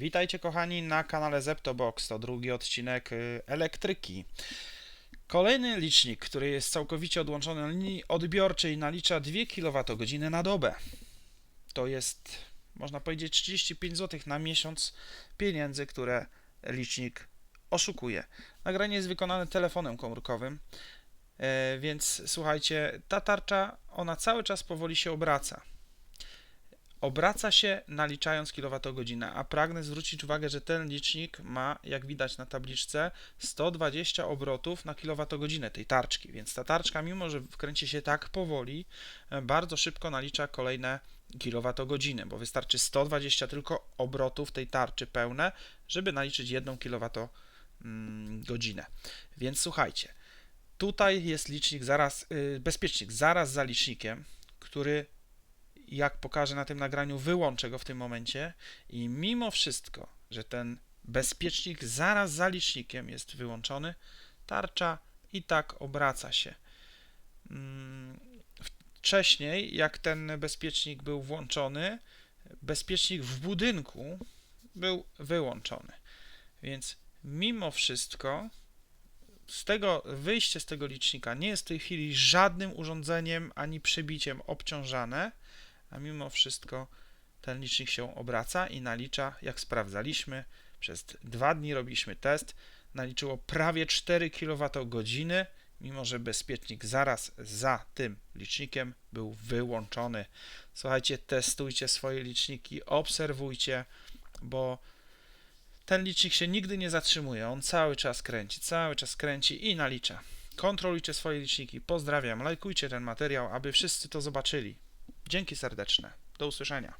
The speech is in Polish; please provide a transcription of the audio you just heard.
Witajcie kochani na kanale Zeptobox, to drugi odcinek y, elektryki. Kolejny licznik, który jest całkowicie odłączony od linii odbiorczej, nalicza 2 kWh na dobę. To jest, można powiedzieć, 35 zł na miesiąc pieniędzy, które licznik oszukuje. Nagranie jest wykonane telefonem komórkowym, e, więc słuchajcie, ta tarcza, ona cały czas powoli się obraca obraca się naliczając kilowatogodzinę, a pragnę zwrócić uwagę, że ten licznik ma, jak widać na tabliczce, 120 obrotów na kilowatogodzinę tej tarczki, więc ta tarczka, mimo że wkręci się tak powoli, e, bardzo szybko nalicza kolejne kilowatogodziny, bo wystarczy 120 tylko obrotów tej tarczy pełne, żeby naliczyć 1 kilowatogodzinę. Więc słuchajcie, tutaj jest licznik zaraz, yy, bezpiecznik zaraz za licznikiem, który jak pokażę na tym nagraniu, wyłączę go w tym momencie i mimo wszystko, że ten bezpiecznik zaraz za licznikiem jest wyłączony, tarcza i tak obraca się. Mm, Wcześniej, jak ten bezpiecznik był włączony, bezpiecznik w budynku był wyłączony. Więc mimo wszystko z tego wyjście z tego licznika nie jest w tej chwili żadnym urządzeniem ani przebiciem obciążane, a mimo wszystko ten licznik się obraca i nalicza, jak sprawdzaliśmy, przez dwa dni robiliśmy test, naliczyło prawie 4 kWh, mimo że bezpiecznik zaraz za tym licznikiem był wyłączony. Słuchajcie, testujcie swoje liczniki, obserwujcie, bo ten licznik się nigdy nie zatrzymuje, on cały czas kręci, cały czas kręci i nalicza. Kontrolujcie swoje liczniki. Pozdrawiam, lajkujcie ten materiał, aby wszyscy to zobaczyli. Dzięki serdeczne. Do usłyszenia.